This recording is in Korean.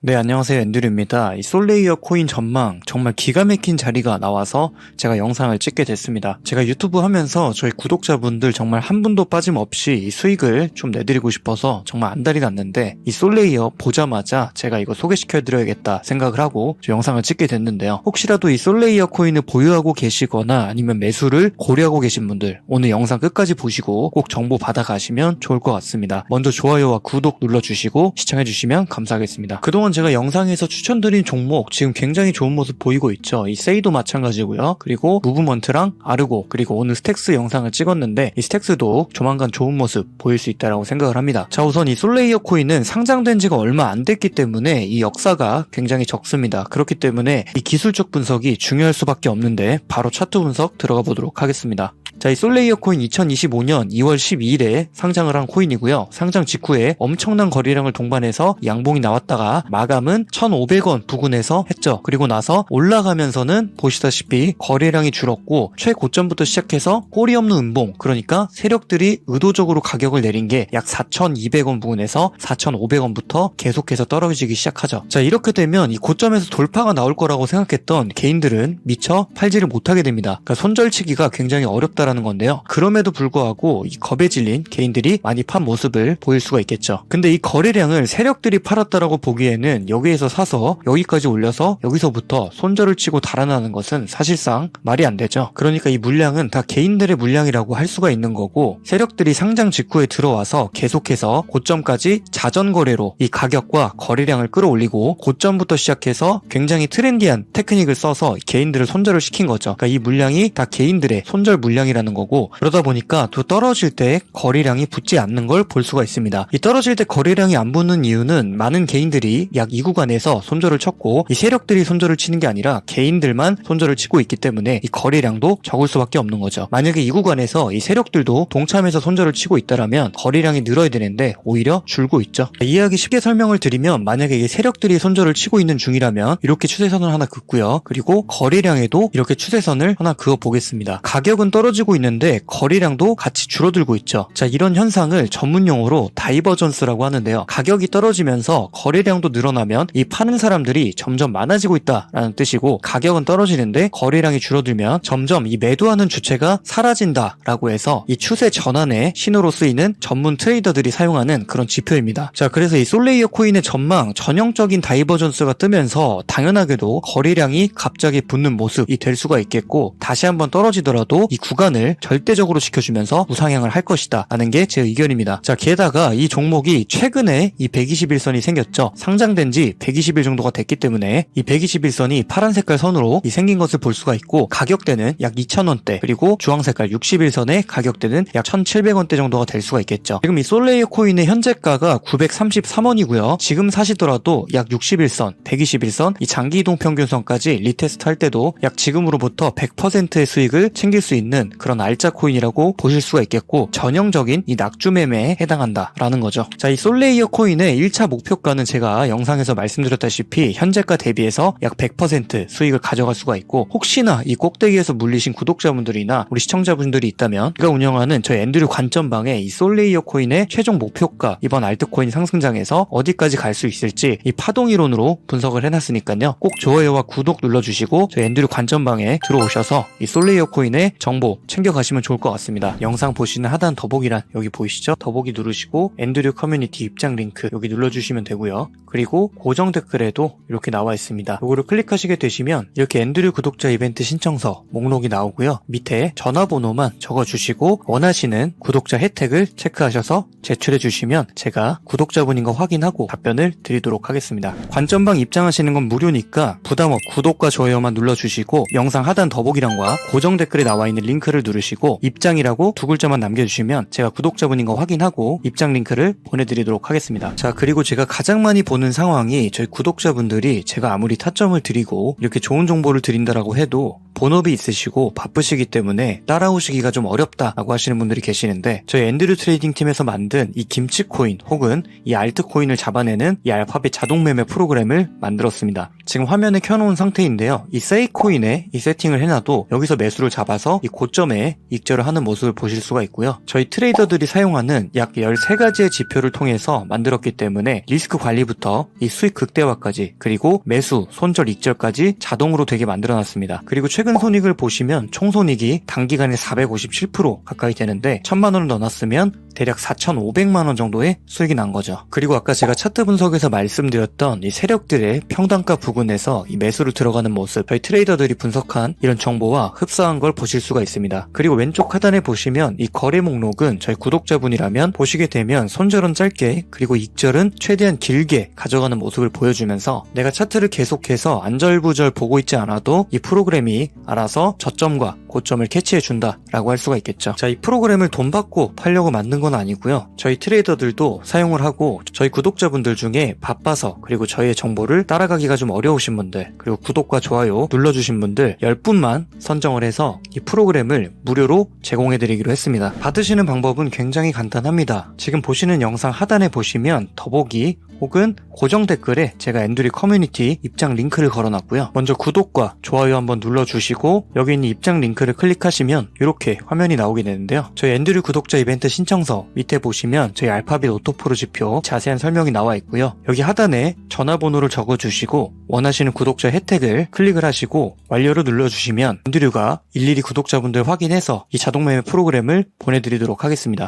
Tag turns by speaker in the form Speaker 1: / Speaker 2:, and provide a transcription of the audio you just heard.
Speaker 1: 네, 안녕하세요. 앤드류입니다. 이 솔레이어 코인 전망 정말 기가 막힌 자리가 나와서 제가 영상을 찍게 됐습니다. 제가 유튜브 하면서 저희 구독자분들 정말 한 분도 빠짐없이 이 수익을 좀 내드리고 싶어서 정말 안달이 났는데 이 솔레이어 보자마자 제가 이거 소개시켜드려야겠다 생각을 하고 저 영상을 찍게 됐는데요. 혹시라도 이 솔레이어 코인을 보유하고 계시거나 아니면 매수를 고려하고 계신 분들 오늘 영상 끝까지 보시고 꼭 정보 받아가시면 좋을 것 같습니다. 먼저 좋아요와 구독 눌러주시고 시청해주시면 감사하겠습니다. 그동안 제가 영상에서 추천드린 종목 지금 굉장히 좋은 모습 보이고 있죠. 이 세이도 마찬가지고요. 그리고 무브먼트랑 아르고 그리고 오늘 스택스 영상을 찍었는데 이 스택스도 조만간 좋은 모습 보일 수 있다라고 생각을 합니다. 자 우선 이 솔레이어 코인은 상장된 지가 얼마 안 됐기 때문에 이 역사가 굉장히 적습니다. 그렇기 때문에 이 기술적 분석이 중요할 수밖에 없는데 바로 차트 분석 들어가 보도록 하겠습니다. 자, 이 솔레이어 코인 2025년 2월 12일에 상장을 한 코인이고요. 상장 직후에 엄청난 거래량을 동반해서 양봉이 나왔다가 마감은 1,500원 부근에서 했죠. 그리고 나서 올라가면서는 보시다시피 거래량이 줄었고 최고점부터 시작해서 꼬리 없는 음봉, 그러니까 세력들이 의도적으로 가격을 내린 게 약 4,200원 부근에서 4,500원부터 계속해서 떨어지기 시작하죠. 자, 이렇게 되면 이 고점에서 돌파가 나올 거라고 생각했던 개인들은 미처 팔지를 못하게 됩니다. 그러니까 손절치기가 굉장히 어렵다 라는 건데요. 그럼에도 불구하고 이 겁에 질린 개인들이 많이 판 모습을 보일 수가 있겠죠. 근데 이 거래량을 세력들이 팔았다라고 보기에는 여기에서 사서 여기까지 올려서 여기서부터 손절을 치고 달아나는 것은 사실상 말이 안 되죠. 그러니까 이 물량은 다 개인들의 물량이라고 할 수가 있는 거고 세력들이 상장 직후에 들어와서 계속해서 고점까지 자전 거래로 이 가격과 거래량을 끌어올리고 고점부터 시작해서 굉장히 트렌디한 테크닉을 써서 개인들을 손절을 시킨 거죠. 그러니까 이 물량이 다 개인들의 손절 물량이라 는 거고 그러다 보니까 또 떨어질 때 거래량이 붙지 않는 걸 볼 수가 있습니다. 이 떨어질 때 거래량이 안 붙는 이유는 많은 개인들이 약이 구간에서 손절을 쳤고 이 세력들이 손절을 치는 게 아니라 개인들만 손절을 치고 있기 때문에 이 거래량도 적을 수밖에 없는 거죠. 만약에 이 구간에서 이 세력들도 동참해서 손절을 치고 있다라면 거래량이 늘어야 되는데 오히려 줄고 있죠. 이해하기 쉽게 설명을 드리면 만약에 이 세력들이 손절을 치고 있는 중이라면 이렇게 추세선을 하나 긋고요. 그리고 거래량에도 이렇게 추세선을 하나 그어 보겠습니다. 가격은 떨어지고 있는데 거래량도 같이 줄어들고 있죠. 자, 이런 현상을 전문 용어로 다이버전스라고 하는데요. 가격이 떨어지면서 거래량도 늘어나면 이 파는 사람들이 점점 많아지고 있다라는 뜻이고 가격은 떨어지는데 거래량이 줄어들면 점점 이 매도하는 주체가 사라진다라고 해서 이 추세 전환의 신호로 쓰이는 전문 트레이더들이 사용하는 그런 지표입니다. 자, 그래서 이 솔레이어 코인의 전망 전형적인 다이버전스가 뜨면서 당연하게도 거래량이 갑자기 붙는 모습이 될 수가 있겠고 다시 한번 떨어지더라도 이 구간을 절대적으로 지켜주면서 우상향을 할 것이다 라는 게 제 의견입니다. 자, 게다가 이 종목이 최근에 이 121선이 생겼죠. 상장된 지 120일 정도가 됐기 때문에 이 121선이 파란 색깔 선으로 이 생긴 것을 볼 수가 있고 가격대는 약 2,000원대 그리고 주황 색깔 61선의 가격대는 약 1,700원대 정도가 될 수가 있겠죠. 지금 이 솔레이어 코인의 현재가가 933원이고요. 지금 사시더라도 약 61선, 121선, 이 장기 이동 평균선까지 리테스트 할 때도 약 지금으로부터 100%의 수익을 챙길 수 있는 그런 알짜 코인이라고 보실 수가 있겠고 전형적인 이 낙주 매매에 해당한다라는 거죠. 자, 이 솔레이어 코인의 1차 목표가는 제가 영상에서 말씀드렸다시피 현재가 대비해서 약 100% 수익을 가져갈 수가 있고 혹시나 이 꼭대기에서 물리신 구독자분들이나 우리 시청자분들이 있다면 제가 운영하는 저희 앤드류 관점방에 이 솔레이어 코인의 최종 목표가 이번 알트코인 상승장에서 어디까지 갈 수 있을지 이 파동 이론으로 분석을 해놨으니까요. 꼭 좋아요와 구독 눌러주시고 저희 앤드류 관점방에 들어오셔서 이 솔레이어 코인의 정보 챙겨가시면 좋을 것 같습니다. 영상 보시는 하단 더보기란 여기 보이시죠? 더보기 누르시고 앤드류 커뮤니티 입장 링크 여기 눌러주시면 되고요. 그리고 고정 댓글에도 이렇게 나와 있습니다. 이거를 클릭하시게 되시면 이렇게 앤드류 구독자 이벤트 신청서 목록이 나오고요. 밑에 전화번호만 적어주시고 원하시는 구독자 혜택을 체크하셔서 제출해 주시면 제가 구독자분인 거 확인하고 답변을 드리도록 하겠습니다. 관점방 입장하시는 건 무료니까 부담 없 구독과 좋아요만 눌러주시고 영상 하단 더보기란과 고정 댓글에 나와 있는 링크를 누르시고 입장이라고 두 글자만 남겨주시면 제가 구독자분인 거 확인하고 입장 링크를 보내드리도록 하겠습니다. 자 그리고 제가 가장 많이 보는 상황이 저희 구독자분들이 제가 아무리 타점을 드리고 이렇게 좋은 정보를 드린다라고 해도 본업이 있으시고 바쁘시기 때문에 따라오시기가 좀 어렵다라고 하시는 분들이 계시는데 저희 앤드류 트레이딩 팀에서 만든 이 김치 코인 혹은 이 알트 코인을 잡아내는 이 알파벳 자동 매매 프로그램을 만들었습니다. 지금 화면에 켜놓은 상태인데요. 이 세이 코인에 이 세팅을 해놔도 여기서 매수를 잡아서 이 고점 에 익절을 하는 모습을 보실 수가 있고요. 저희 트레이더들이 사용하는 약 13가지의 지표를 통해서 만들었기 때문에 리스크 관리부터 이 수익 극대화까지 그리고 매수, 손절, 익절까지 자동으로 되게 만들어 놨습니다. 그리고 최근 손익을 보시면 총 손익이 단기간에 457% 가까이 되는데 1000만 원을 넣어놨으면 대략 4,500만 원 정도의 수익이 난 거죠. 그리고 아까 제가 차트 분석에서 말씀드렸던 이 세력들의 평단가 부근에서 이 매수를 들어가는 모습, 저희 트레이더들이 분석한 이런 정보와 흡사한 걸 보실 수가 있습니다. 그리고 왼쪽 하단에 보시면 이 거래 목록은 저희 구독자분이라면 보시게 되면 손절은 짧게 그리고 익절은 최대한 길게 가져가는 모습을 보여주면서 내가 차트를 계속해서 안절부절 보고 있지 않아도 이 프로그램이 알아서 저점과 고점을 캐치해 준다 라고 할 수가 있겠죠. 자, 이 프로그램을 돈 받고 팔려고 만든 건 아니고요. 저희 트레이더들도 사용을 하고 저희 구독자분들 중에 바빠서 그리고 저희의 정보를 따라가기가 좀 어려우신 분들 그리고 구독과 좋아요 눌러주신 분들 10분만 선정을 해서 이 프로그램을 무료로 제공해 드리기로 했습니다. 받으시는 방법은 굉장히 간단합니다. 지금 보시는 영상 하단에 보시면 더보기 혹은 고정 댓글에 제가 엔두리 커뮤니티 입장 링크를 걸어놨고요. 먼저 구독과 좋아요 한번 눌러주시고 여기 있는 입장 링크를 클릭하시면 이렇게 화면이 나오게 되는데요. 저희 엔두리 구독자 이벤트 신청서 밑에 보시면 저희 알파벳 오토프로 지표 자세한 설명이 나와 있고요. 여기 하단에 전화번호를 적어주시고 원하시는 구독자 혜택을 클릭을 하시고 완료를 눌러주시면 엔두류가 일일이 구독자분들 확인해서 이 자동 매매 프로그램을 보내드리도록 하겠습니다.